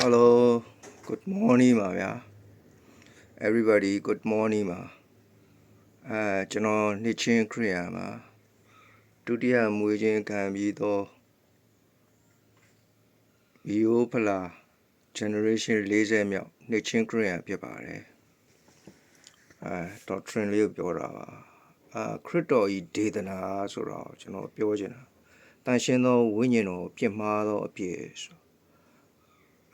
Hello good morning ပါဗျာ everybody good morning ပါအဲကျွန်တော်နှစ်ချင်းခရိယာမှာဒုတိယမွေးခြင်းခံပြီးတော့ဗီယိုဖလာ generation 40မြောက်နှစ်ချင်းခရိယာဖြစ်ပါတယ်အဲ doctrine လေးကိုပြောတာပါအာခရစ်တော်ဤဒေသနာဆိုတော့ကျွန်တော်ပြောချင်တာတန်ရှင်းသောဝိညာဉ်တော်ပြစ်မှားသောအပြည့်ဆို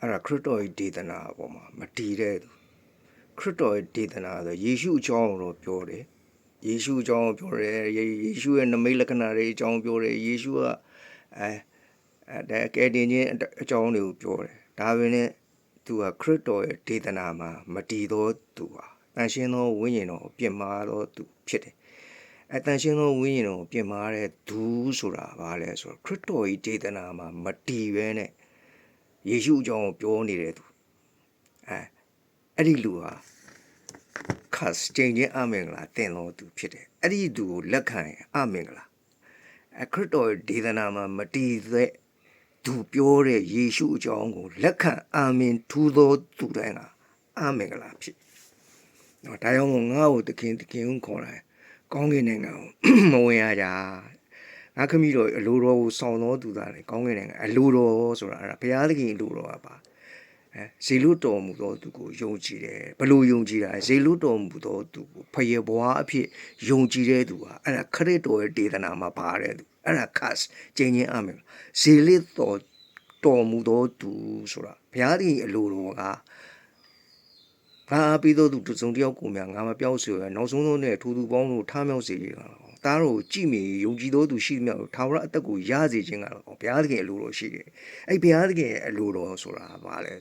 အဲ့ဒါခရစ်တော်ရဲ့ဒေသနာအပေါ်မှာမတည်တဲ့သူခရစ်တော်ရဲ့ဒေသနာဆိုယေရှုအကြောင်းကိုတော့ပြောတယ်ယေရှုအကြောင်းကိုပြောတယ်ယေယေရှုရဲ့နမိတ်လက္ခဏာတွေအကြောင်းပြောတယ်ယေရှုကအဲအဲဒါကဲတင်ချင်းအကြောင်းတွေကိုပြောတယ်ဒါပေမဲ့သူကခရစ်တော်ရဲ့ဒေသနာမှာမတည်သောသူပါတန်ရှင်းသောဝိညာဉ်တော်ကိုပြင်မာသောသူဖြစ်တယ်အတန်ရှင်းသောဝိညာဉ်တော်ကိုပြင်မာတဲ့သူဆိုတာဘာလဲဆိုတော့ခရစ်တော်ရဲ့ဒေသနာမှာမတည်ဘဲနဲ့ ယေရှုအကြောင်းကိုပြောနေတဲ့သူအဲအဲ့ဒီလူဟာခတ်စတင်ချင်းအမင်္ဂလာတင်တော်သူဖြစ်တယ်အဲ့ဒီသူကိုလက်ခံရင်အမင်္ဂလာအခရစ်တော်ရဲ့ဒေသနာမှာမတည်တဲ့သူပြောတဲ့ယေရှုအကြောင်းကိုလက်ခံအာမင်ထူသောသူတိုင်းကအမင်္ဂလာဖြစ်တော့ဒါကြောင့်မို့ငါ့ကိုတခင်တခင်ကိုခေါ်လာကောင်းကင်နိုင်ငံကိုမဝင်ရကြ ငါခမီးတော်အလိုတော်ကိုစောင့်တော်သူသားလေကောင်းကင်နိုင်ငံအလိုတော်ဆိုတာအဲ့ဒါဘုရားသခင်အလိုတော်ကပါအဲဇေလုတော်မူသောသူကိုယုံကြည်တယ်ဘလို့ယုံကြည်တာဇေလုတော်မူသောသူကိုဖယေဘွားအဖြစ်ယုံကြည်တဲ့သူဟာအဲ့ဒါခရစ်တော်ရဲ့ဒေသနာမှာပါတဲ့သူအဲ့ဒါ cast ကျင်းချင်းအမယ်ဇေလုတော်တော်မူသောသူဆိုတာဘုရားသခင်အလိုတော်ကငါအားပြီးသောသူတစ်စုံတစ်ယောက်ကိုများငါမပြောက်စေရနောက်ဆုံးသောနဲ့ထူထူပေါင်းတို့ထားမြောက်စေရတာ သားတော်ကိုကြည်မြင်ယုံကြည်သောသူရှိသမျှကိုထာဝရအသက်ကိုရစေခြင်းကတော့ဘုရားသခင်အလိုတော်ရှိတယ်အဲ့ဘုရားသခင်ရဲ့အလိုတော်ဆိုတာဘာလဲ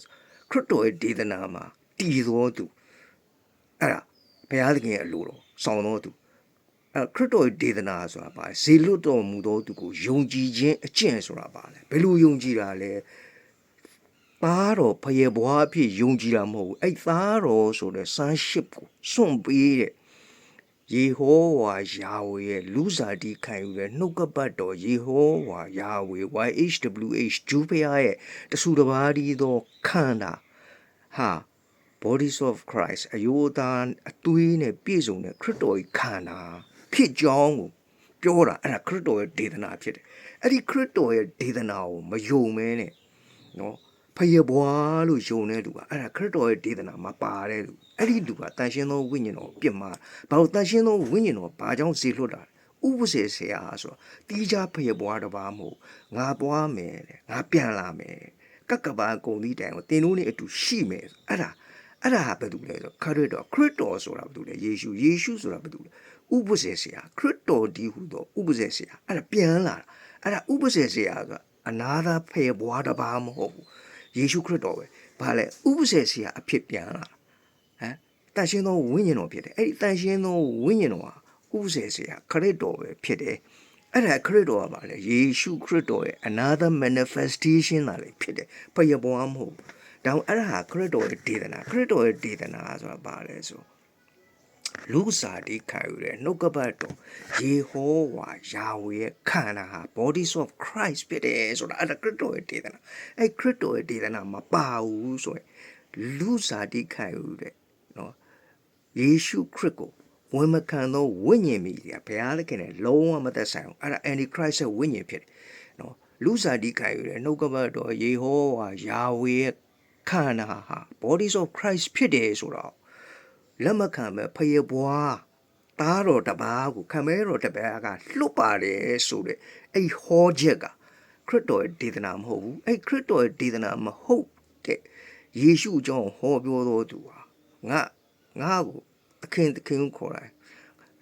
ခရစ်တော်ရဲ့ဒေသနာမှာတည်သောသူအဲ့ဒါဘုရားသခင်ရဲ့အလိုတော်ဆောင်သောသူအဲ့ခရစ်တော်ရဲ့ဒေသနာဆိုတာဘာလဲဇေလွတ်တော်မူသောသူကိုယုံကြည်ခြင်းအကျင့်ဆိုတာဘာလဲဘယ်လိုယုံကြည်တာလဲသားတော်ဖယေဘွားအဖြစ်ယုံကြည်တာမဟုတ်ဘူးအဲ့သားတော်ဆိုတဲ့ဆန်းရှစ်ကိုစွန့်ပေးတဲ့ ယေဟောဝါယာဝေရဲ့လူစားတီခံယူတဲ့နှုတ်ကပတ်တော်ယေဟောဝါယာဝေ YHWH ဂျူဖယာရဲ့တဆူတစ်ပါးဒီသောခန္ဓာဟာ bodies of Christ အယောသားအသွေးနဲ့ပြည့်စုံတဲ့ခရစ်တော်ရဲ့ခန္ဓာဖြစ်ကြောင်းကိုပြောတာအဲ့ဒါခရစ်တော်ရဲ့ဒေသနာဖြစ်တယ်အဲ့ဒီခရစ်တော်ရဲ့ဒေသနာကိုမယုံမဲနဲ့နော်ဖယေဘွားလို့ယုံတဲ့လူကအဲ့ဒါခရစ်တော်ရဲ့ဒေသနာမှာပါတဲ့လူ အဲ့ဒီလူကတန်ရှင်းသောဝိညာဉ်တော်ကိုပြစ်မှာဘာလို့တန်ရှင်းသောဝိညာဉ်တော်ဘာကြောင့်ဇေလွတ်တာလဲဥပစေဆရာဆိုတော့တီးခြားဖယေဘွားတစ်ပါးမဟုတ်ငါပွားမယ်တဲ့ငါပြန်လာမယ်ကက်ကဘာကုံသီးတိုင်ကိုတင်းတို့နဲ့အတူရှိမယ်အဲ့ဒါအဲ့ဒါဟာဘာတူလဲဆိုခရစ်တော်ခရစ်တော်ဆိုတာဘာတူလဲယေရှုယေရှုဆိုတာဘာတူလဲဥပစေဆရာခရစ်တော်ဒီဟူသောဥပစေဆရာအဲ့ဒါပြန်လာတာအဲ့ဒါဥပစေဆရာဆိုတာအနာသာဖယေဘွားတစ်ပါးမဟုတ်ဘူးယေရှုခရစ်တော်ပဲဘာလဲဥပစေဆရာအဖြစ်ပြန်လာ ဟမ်တန်ရှင်းသောဝိညာဉ်တော်ဖြစ်တယ်အဲ့ဒီတန်ရှင်းသောဝိညာဉ်တော်ဟာဥပစေဆရာခရစ်တော်ပဲဖြစ်တယ်အဲ့ဒါခရစ်တော်ကပါလေယေရှုခရစ်တော်ရဲ့ another manifestation လာလေဖြစ်တယ်ဖယေဘွားမဟုတ်ဘူးဒါအဲ့ဒါဟာခရစ်တော်ရဲ့ဒေသနာခရစ်တော်ရဲ့ဒေသနာဆိုတာဘာလဲဆိုလူစားတိခံယူတဲ့နှုတ်ကပတ်တော်ယေဟောဝါယာဝေရဲ့ခန္ဓာဟာ bodies of Christ ဖြစ်တယ်ဆိုတာအဲ့ဒါခရစ်တော်ရဲ့ဒေသနာအဲ့ခရစ်တော်ရဲ့ဒေသနာမပါဘူးဆိုရင်လူစားတိခံယူတဲ့နော် ယေရှုခရစ်ကိုဝင်မခံသောဝိညာဉ်မိတွေကဘုရားသခင်နဲ့လုံးဝမသက်ဆိုင်အောင်အဲ့ဒါ antichrist ရဲ့ဝိညာဉ်ဖြစ်တယ်နော်လူစားတိခံယူတဲ့နှုတ်ကပတ်တော်ယေဟောဝါယာဝေရဲ့ခန္ဓာဟာ bodies of Christ ဖြစ်တယ်ဆိုတော့လက်မခံမဲ့ဖယေဘွားသားတော်တပါးကိုခံမဲတော်တပါးကလွတ်ပါတယ်ဆိုတဲ့အဲ့ဟောချက်ကခရစ်တော်ရဲ့ဒေသနာမဟုတ်ဘူးအဲ့ခရစ်တော်ရဲ့ဒေသနာမဟုတ်တဲ့ယေရှုအကြောင်းဟောပြောတော်သူဟာငါ ငါ့ကိုသခင်သခင်ကိုခေါ်တယ်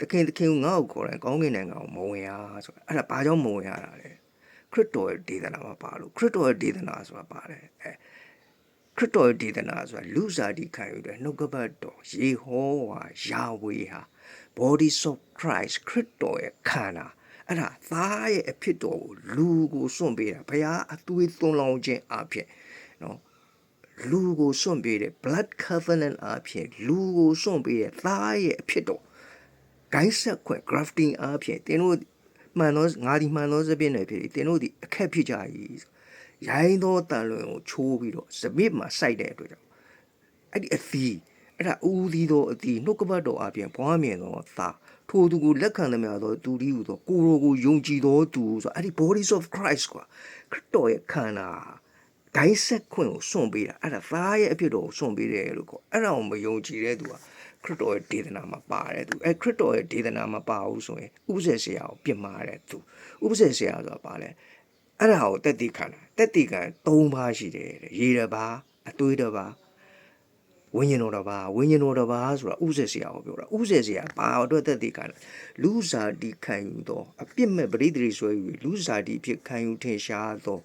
သခင်သခင်ကိုငါ့ကိုခေါ်တယ်ကောင်းကင်နိုင်ငံကိုမဝင်ရဆိုတာအဲ့ဒါဘာကြောင့်မဝင်ရတာလဲခရစ်တော်ရဲ့ဒေသနာမှာပါလို့ခရစ်တော်ရဲ့ဒေသနာဆိုတာပါတယ်အဲခရစ်တော်ရဲ့ဒေသနာဆိုတာလူစားတိခံယူတဲ့နှုတ်ကပတ်တော်ယေဟောဝါယာဝေဟာ body of Christ ခရစ်တော်ရဲ့ခန္ဓာအဲ့ဒါသားရဲ့အဖြစ်တော်ကိုလူကိုစွန့်ပေးတာဘုရားအသွေးသွန်းလောင်းခြင်းအဖြစ်နော် လူကိုစွန့်ပေးတဲ့ blood covenant အဖြစ်လူကိုစွန့်ပေးတဲ့သားရဲ့အဖြစ်တော်ဂိုင်းဆက်ခွဲ grafting အဖြစ်တင်းတို့မှန်သောငါဒီမှန်သောစပြည့်နယ်ဖြစ်တင်တို့ဒီအခက်ဖြစ်ကြ၏ရိုင်းသောတန်လွင်ကိုချိုးပြီးတော့စပစ်မှာစိုက်တဲ့အတွက်ကြောင့်အဲ့ဒီအသီးအဲ့ဒါဦးသီးသောအသီးနှုတ်ကပတ်တော်အပြင်ဘွားမြင်သောသာထိုသူကိုလက်ခံသမျှသောသူဒီဟုသောကိုယ်တော်ကိုယုံကြည်သောသူဆိုအဲ့ဒီ bodies of Christ ကွာခရစ်တော်ရဲ့ခန္ဓာ ဂိုင်းဆက်ခွင့်ကိုစွန့်ပေးတာအဲ့ဒါသားရဲ့အဖြစ်တော်ကိုစွန့်ပေးတယ်လို့ခေါ်အဲ့ဒါကိုမယုံကြည်တဲ့သူကခရစ်တော်ရဲ့ဒေသနာမှာပါတယ်သူအဲ့ခရစ်တော်ရဲ့ဒေသနာမှာပါဘူးဆိုရင်ဥပဇေဆရာကိုပြစ်မှားတယ်သူဥပဇေဆရာဆိုတာပါလဲအဲ့ဒါကိုတက်တိခံတာတက်တိခံ၃ပါးရှိတယ်တဲ့ရေတစ်ပါးအသွေးတစ်ပါးဝိညာဉ်တော်တစ်ပါးဝိညာဉ်တော်တစ်ပါးဆိုတာဥစ္စေဆရာကိုပြောတာဥစ္စေဆရာဘာအတွက်တက်တိခံတာလူစားတိခံယူသောအပြစ်မဲ့ပရိသေရီဆွဲယူလူစားတိဖြစ်ခံယူထင်ရှားသော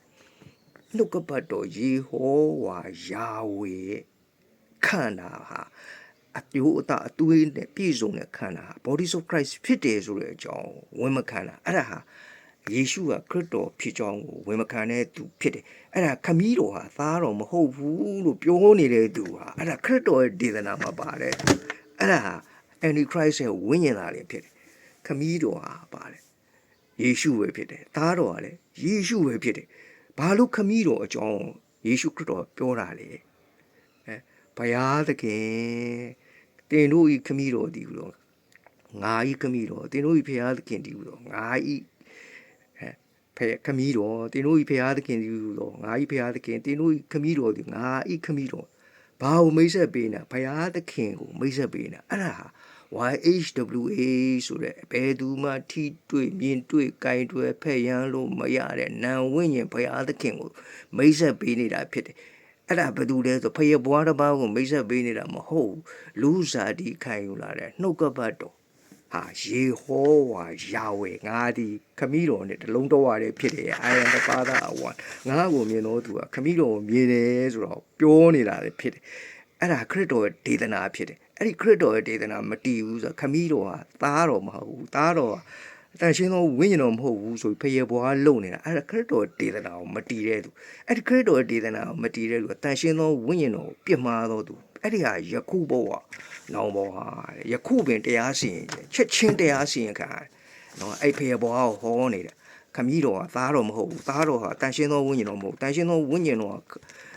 နှုတ်ကပတ်တော်ယေဟောဝါယာဝေရဲ့ခန္ဓာဟာအပြိုးအတအသွေးနဲ့ပြည့်စုံတဲ့ခန္ဓာဟာ body of Christ ဖြစ်တယ်ဆိုတဲ့အကြောင်းဝင်မခံတာအဲ့ဒါဟာယေရှုကခရစ်တော်ဖြစ်ကြောင်းကိုဝန်မခံတဲ့သူဖြစ်တယ်အဲ့ဒါခမည်းတော်ဟာသားတော်မဟုတ်ဘူးလို့ပြောနေတဲ့သူဟာအဲ့ဒါခရစ်တော်ရဲ့ဒေသနာမှာပါတယ်အဲ့ဒါဟာ antichrist ရဲ့ဝိညာဉ်သားလေးဖြစ်တယ်ခမည်းတော်ဟာပါတယ်ယေရှုပဲဖြစ်တယ်သားတော်ကလည်းယေရှုပဲဖြစ်တယ် ဘာလို့ခမည်းတော်အကြောင်းယေရှုခရစ်တော်ပြောတာလဲအဲဘုရားသခင်တင်တို့ဤခမည်းတော်ဒီလို့ငါဤခမည်းတော်တင်တို့ဤဘုရားသခင်ဒီလို့ငါဤဖေခမီးတော်တင်တို့ဤဖေဟာသခင်ဒီတော်ငါဤဖေဟာသခင်တင်တို့ဤခမီးတော်ဒီငါဤခမီးတော်ဘာကိုမိတ်ဆက်ပေးနေဖေဟာသခင်ကိုမိတ်ဆက်ပေးနေအဲ့ဒါဟာ YHWA ဆိုတဲ့ဘယ်သူမှထိတွေ့မြင်တွေ့ကြိုင်တွေ့ဖက်ရန်လို့မရတဲ့နံဝိညာဉ်ဖေဟာသခင်ကိုမိတ်ဆက်ပေးနေတာဖြစ်တယ်အဲ့ဒါဘယ်သူလဲဆိုဖယဘွားတစ်ပါးကိုမိတ်ဆက်ပေးနေတာမဟုတ်ဘူးလူစားတီခံယူလာတဲ့နှုတ်ကပတ်တော်ဟာယေဟောဝါယာဝေငါဒီခမည်းတော်နဲ့တလုံးတော်ရတယ်ဖြစ်တယ် I am the father of one ငါ့ကိုမြင်တော့သူကခမည်းတော်ကိုမြင်တယ်ဆိုတော့ပြောနေတာလည်းဖြစ်တယ်အဲ့ဒါခရစ်တော်ရဲ့ဒေသနာဖြစ်တယ် အဲ့ဒီခရစ်တော်ရဲ့ဒေသနာမတည်ဘူးဆိုတော့ခမည်းတော်ဟာသားတော်မဟုတ်ဘူးသားတော်ဟာတန်ရှင်းသောဝိညာဉ်တော်မဟုတ်ဘူးဆိုပြီးဖယေဘွားလုံနေတာအဲ့ဒါခရစ်တော်ဒေသနာကိုမတည်တဲ့သူအဲ့ဒီခရစ်တော်ဒေသနာကိုမတည်တဲ့လူကတန်ရှင်းသောဝိညာဉ်တော်ကိုပြစ်မှားသောသူအဲ့ဒီဟာယခုဘဝနောင်ဘဝတဲ့ယခုပင်တရားစီရင်ချက်ချင်းတရားစီရင်ခံရတယ်နော်အဲ့ဖယေဘွားကိုဟောနေတာခမည်းတော်ကသားတော်မဟုတ်ဘူးသားတော်ဟာတန်ရှင်းသောဝိညာဉ်တော်မဟုတ်တန်ရှင်းသောဝိညာဉ်တော်က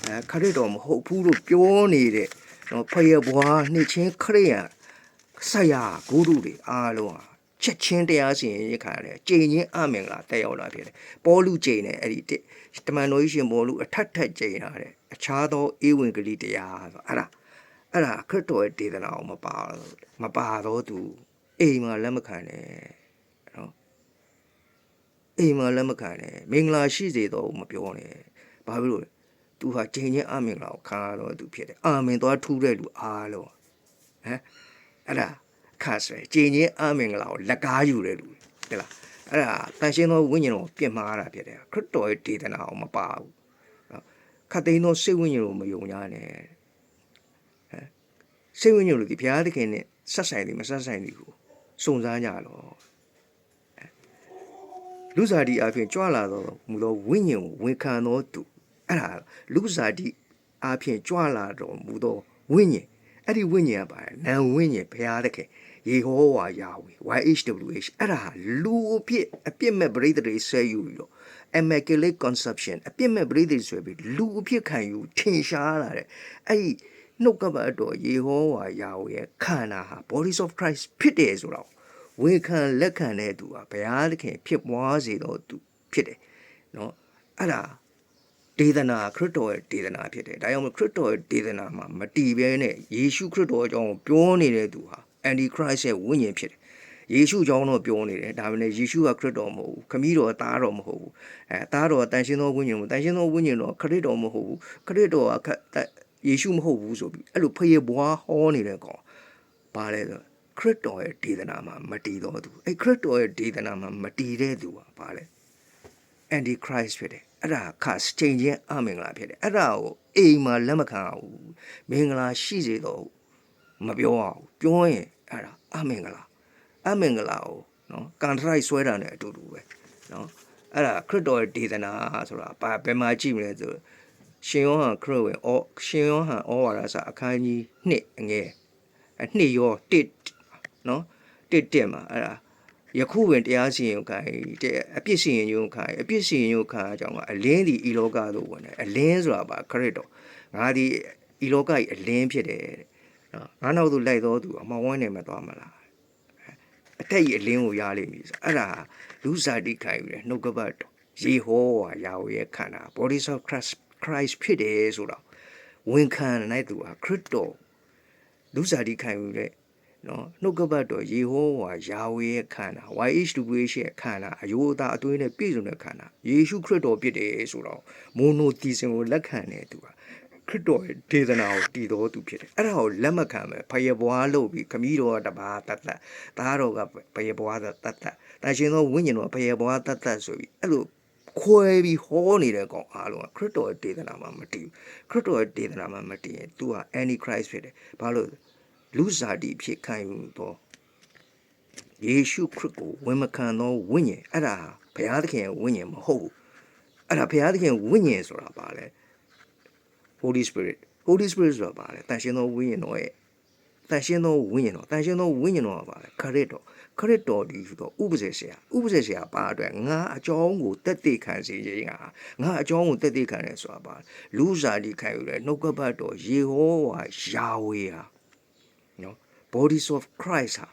အဲခရစ်တော်မဟုတ်ဘူးလို့ပြောနေတဲ့ နော်ဖယေဘွားနှစ်ချင်းခရိယန်ဆက်ရဂုရုတွေအားလုံးဟာချက်ချင်းတရားစီရင်ရခါတယ်ကြိမ်ချင်းအမင်္ဂလာတက်ရောက်လာဖြစ်တယ်ပေါ်လူကြိမ်နဲ့အဲ့ဒီတမန်တော်ကြီးရှင်ပေါ်လူအထက်ထက်ကြိမ်လာတဲ့အခြားသောဧဝံဂေလိတရားဆိုအဲ့ဒါအဲ့ဒါခရစ်တော်ရဲ့ဒေသနာအောင်မပါမပါတော့သူအိမ်မှာလက်မခံနဲ့နော်အိမ်မှာလက်မခံနဲ့မင်္ဂလာရှိစေတော့မပြောနဲ့ဘာဖြစ်လို့လဲ သူဟာကြိမ်ချင်းအမင်္ဂလာကိုခံရတော့သူဖြစ်တယ်အာမင်သွားထူးတဲ့လူအားလုံးဟမ်အဲ့ဒါခါဆွဲကြင်ချင်းအမင်္ဂလာကိုလက်ကားယူတဲ့လူဟဲ့လားအဲ့ဒါတန်ရှင်းသောဝိညာဉ်တော်ပြင်မာတာဖြစ်တယ်ခရစ်တော်ရဲ့ဒေသနာအောင်မပါဘူးနော်ခတ်သိမ်းသောစိတ်ဝိညာဉ်ကိုမယုံကြနဲ့ဟဲ့စိတ်ဝိညာဉ်လို့ဒီဘုရားသခင်နဲ့ဆက်ဆိုင်တယ်မဆက်ဆိုင်ဘူးကိုစုံစမ်းကြတော့လူစားဒီအဖြစ်ကြွလာတော့မူသောဝိညာဉ်ကိုဝန်ခံသောသူ အဲ့ဒါလူစားဒီအဖြစ်ကြွလာတော့မူသောဝိညာဉ်အဲ့ဒီဝိညာဉ်ကပါတယ်နံဝိညာဉ်ဘုရားသခင်ယေဟောဝါယာဝေ YHWH အဲ့ဒါဟာလူအဖြစ်အပြစ်မဲ့ပရိသေတွေဆဲယူပြီးတော့ immaculate conception အပြစ်မဲ့ပရိသေဆွဲပြီးလူအဖြစ်ခံယူထင်ရှားလာတဲ့အဲ့ဒီနှုတ်ကပတ်တော်ယေဟောဝါယာဝေရဲ့ခန္ဓာဟာ bodies of Christ ဖြစ်တယ်ဆိုတော့ဝေခံလက်ခံတဲ့သူဟာဘုရားသခင်ဖြစ်ပွားစေတော်သူဖြစ်တယ်နော်အဲ့ဒါ ဒေသနာခရစ်တော်ရဲ့ဒေသနာဖြစ်တယ်။ဒါကြောင့်မို့ခရစ်တော်ရဲ့ဒေသနာမှာမတီးဘဲနဲ့ယေရှုခရစ်တော်အကြောင်းပြောနေတဲ့သူဟာ antichrist ရဲ့ဝိညာဉ်ဖြစ်တယ်။ယေရှုအကြောင်းတော့ပြောနေတယ်။ဒါပေမဲ့ယေရှုကခရစ်တော်မဟုတ်ဘူး။ခမည်းတော်သားတော်မဟုတ်ဘူး။အဲသားတော်တန်ရှင်းသောဝိညာဉ်မဟုတ်တန်ရှင်းသောဝိညာဉ်တော်ခရစ်တော်မဟုတ်ဘူး။ခရစ်တော်ကယေရှုမဟုတ်ဘူးဆိုပြီးအဲ့လိုဖယေဘွားဟောနေတဲ့ကောင်ပါလဲဆိုခရစ်တော်ရဲ့ဒေသနာမှာမတီးတော်သူအဲ့ခရစ်တော်ရဲ့ဒေသနာမှာမတီးတဲ့သူဟာပါလဲ antichrist ဖြစ်တယ် အဲ့ဒါခတ်ချိန်ချင်းအမင်္ဂလာဖြစ်တယ်အဲ့ဒါကိုအိမ်မှာလက်မခံအောင်မင်္ဂလာရှိစေတော့မပြောအောင်ပြောရင်အဲ့ဒါအမင်္ဂလာအမင်္ဂလာကိုနော်ကန်ထရိုက်ဆွဲတာနဲ့အတူတူပဲနော်အဲ့ဒါခရစ်တော်ရဲ့ဒေသနာဆိုတာဘာဘယ်မှာကြည့်မလဲဆိုရှင်ယောဟန်ခရစ်ဝင်အောရှင်ယောဟန်ဩဝါဒစာအခန်းကြီး2အငယ်အနှစ်ရော1နော်1တက်မှာအဲ့ဒါ ယခုပင်တရားစီရင်ခံ၏တဲ့အပြစ်စီရင်ရုံခံ၏အပြစ်စီရင်ရုံခံအကြောင်းကအလင်းသည်ဤလောကသို့ဝင်တယ်အလင်းဆိုတာပါခရစ်တော်ငါသည်ဤလောက၏အလင်းဖြစ်တယ်တဲ့နော်ငါနောက်သို့လိုက်တော်သူအမောင်ဝန်းနေမှာသွားမလားအထက်ကြီးအလင်းကိုရလိမ့်မည်ဆိုအဲ့ဒါလူစားတိခံယူတယ်နှုတ်ကပတ်တော်ယေဟောဝါယာဝေရဲ့ခန္ဓာ body of Christ Christ ဖြစ်တယ်ဆိုတော့ဝန်ခံနိုင်သူဟာခရစ်တော်လူစားတိခံယူတဲ့ နော်နှုတ်ကပတ်တော်ယေဟောဝါယာဝေရဲ့ခန္ဓာ YHWH ရဲ့ခန္ဓာအယိုးအသားအသွေးနဲ့ပြည့်စုံတဲ့ခန္ဓာယေရှုခရစ်တော်ဖြစ်တယ်ဆိုတော့မိုနိုတီဇင်ကိုလက်ခံတဲ့သူဟာခရစ်တော်ရဲ့ဒေသနာကိုတည်တော်သူဖြစ်တယ်အဲ့ဒါကိုလက်မခံပဲဖယေဘွားလို့ပြီးခမည်းတော်ကတပါးတတ်တတ်သားတော်ကဖယေဘွားတတ်တတ်တန်ရှင်သောဝိညာဉ်တော်ကဖယေဘွားတတ်တတ်ဆိုပြီးအဲ့လိုခွဲပြီးဟောနေတဲ့ကောင်အားလုံးကခရစ်တော်ရဲ့ဒေသနာမှာမတည်ဘူးခရစ်တော်ရဲ့ဒေသနာမှာမတည်ရင် तू ဟာ antichrist ဖြစ်တယ်ဘာလို့ လဲလူစားတီဖြစ်ခံယူသောယေရှုခရစ်ကိုဝန်မခံသောဝိညာဉ်အဲ့ဒါဘုရားသခင်ရဲ့ဝိညာဉ်မဟုတ်ဘူးအဲ့ဒါဘုရားသခင်ဝိညာဉ်ဆိုတာပါလေ Holy Spirit Holy Spirit ဆိုတာပါလေတန်ရှင်သောဝိညာဉ်တော်ရဲ့တန်ရှင်သောဝိညာဉ်တော်တန်ရှင်သောဝိညာဉ်တော်ကပါလေခရစ်တော်ခရစ်တော်ဒီဆိုတော့ဥပဇေဆရာဥပဇေဆရာပါအတွက်ငါအကြောင်းကိုတက်တည်ခံစေခြင်းကငါအကြောင်းကိုတက်တည်ခံတယ်ဆိုတာပါလူစားတီခံယူတယ်နှုတ်ကပတ်တော်ယေဟောဝါယာဝေဟာနော် bodies of Christ ဟာ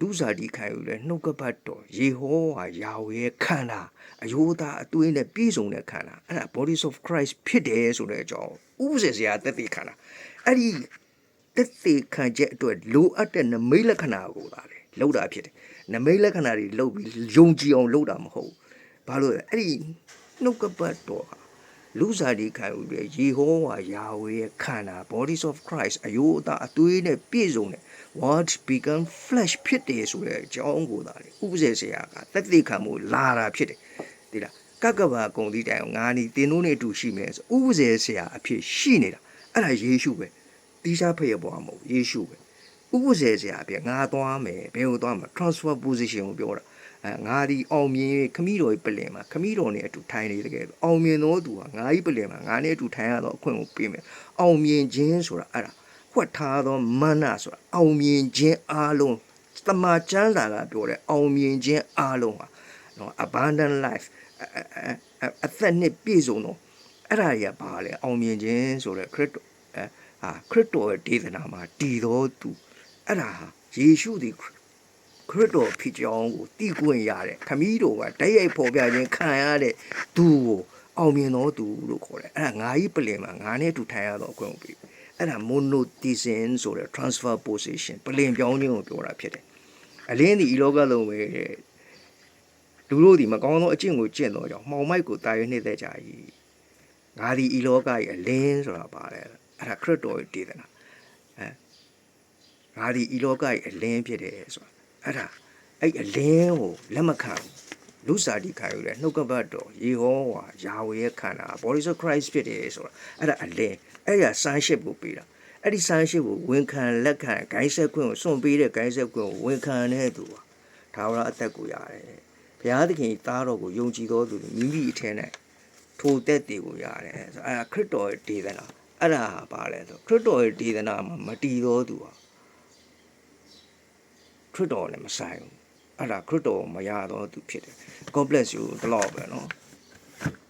လူစားဒီခံယူလဲနှုတ်ကပတ်တော်ယေဟောဝါယာဝေရဲ့ခန္ဓာအယိုးသားအသွေးနဲ့ပြည့်စုံတဲ့ခန္ဓာအဲ့ဒါ bodies of Christ ဖြစ်တယ်ဆိုတဲ့အကြောင်းဥပဇေစရာတက်တည်ခန္ဓာအဲ့ဒီတက်တည်ခံချက်အတွက်လိုအပ်တဲ့နမိတ်လက္ခဏာကိုသာလေလောက်တာဖြစ်တယ်နမိတ်လက္ခဏာတွေလောက်ပြီးယုံကြည်အောင်လောက်တာမဟုတ်ဘူးဘာလို့လဲအဲ့ဒီနှုတ်ကပတ်တော်ဟာလူစားဒီခံယူတဲ့ယေဟောဝါယာဝေရဲ့ခန္ဓာ bodies of Christ အယိုးအသားအသွေးနဲ့ပြည့်စုံတဲ့ what become flesh ဖြစ်တယ်ဆိုတဲ့အကြောင်းကိုသာလေဥပဇေဆရာကတက်တိခံမှုလာတာဖြစ်တယ်ဒီလားကကဘာဂုံဒီတိုင်အောင်ငါနီတင်းတို့နဲ့အတူရှိမယ်ဆိုဥပဇေဆရာအဖြစ်ရှိနေတာအဲ့ဒါယေရှုပဲတိစားဖရဲ့ဘွားမဟုတ်ယေရှုပဲဥပဇေဆရာအဖြစ်ငါသွားမယ်ဘယ်ကိုသွားမှာ transfer position ကိုပြောတာအဲငါဒီအောင်မြင်၍ခမည်းတော်၏ပလင်မှာခမည်းတော်နဲ့အတူထိုင်နေတကယ်အောင်မြင်သောသူဟာငါ၏ပလင်မှာငါနဲ့အတူထိုင်ရသောအခွင့်ကိုပေးမယ်အောင်မြင်ခြင်းဆိုတာအဲ့ဒါ ဖွက်ထားသောမန္နဆိုတာအောင်မြင်ခြင်းအားလုံးတမန်ကျမ်းစာကပြောတဲ့အောင်မြင်ခြင်းအားလုံးဟာနော် abundant life အအအအသက်နဲ့ပြည့်စုံတော့အဲ့ဒါကြီးကဘာလဲအောင်မြင်ခြင်းဆိုတဲ့ခရစ်တော်အဲဟာခရစ်တော်ရဲ့ဒေသနာမှာတည်တော်သူအဲ့ဒါဟာယေရှုသည်ခရစ်ခရစ်တော်ဖြစ်ကြောင်းကိုတည်ခွင့်ရတဲ့ခမည်းတော်ကတိုက်ရိုက်ဖော်ပြခြင်းခံရတဲ့သူကိုအောင်မြင်တော်သူလို့ခေါ်တယ်အဲ့ဒါငါကြီးပလင်မှာငါနဲ့အတူထိုင်ရတော့အခွင့်ကိုပြီ အဲ့ဒါ monotheism ဆိုတဲ့ transfer position ပလင်ပြောင်းခြင်းကိုပြောတာဖြစ်တယ်အလင်းဒီဤလောကလုံးပဲလူတို့ဒီမကောင်းသောအကျင့်ကိုကျင့်တော့ကြောင့်မှောင်မိုက်ကိုတာရွေးနှိမ့်သက်ကြ၏ငါဒီဤလောကရဲ့အလင်းဆိုတာပါတယ်အဲ့ဒါခရစ်တော်ရဲ့ဒေသနာအဲငါဒီဤလောကရဲ့အလင်းဖြစ်တယ်ဆိုတာအဲ့ဒါအဲ့အလင်းကိုလက်မခံဘူးလူစားတိခံယူတဲ့နှုတ်ကပတ်တော်ယေဟောဝါယာဝေရဲ့ခန္ဓာ body of Christ ဖြစ်တယ်ဆိုတာအဲ့ဒါအလင်း အဲ့ဒါ sonship ကိုပေးတာအဲ့ဒီ sonship ကိုဝန်ခံလက်ခံဂိုင်းဆက်ခွင့်ကိုစွန့်ပေးတဲ့ဂိုင်းဆက်ခွင့်ကိုဝန်ခံတဲ့သူပါဒါဝရအသက်ကိုရတယ်ဘုရားသခင်သားတော်ကိုယုံကြည်တော်သူမိမိအထင်းနဲ့ထိုတက်တွေကိုရတယ်ဆိုအဲ့ဒါခရစ်တော်ရဲ့ဒေသနာအဲ့ဒါဟာပါလဲဆိုခရစ်တော်ရဲ့ဒေသနာမှာမတည်တော်သူပါ ခရစ်တော်နဲ့မဆိုင်ဘူးအဲ့ဒါခရစ်တော်မရတော့သူဖြစ်တယ် God bless you ဒီလောက်ပဲเนาะ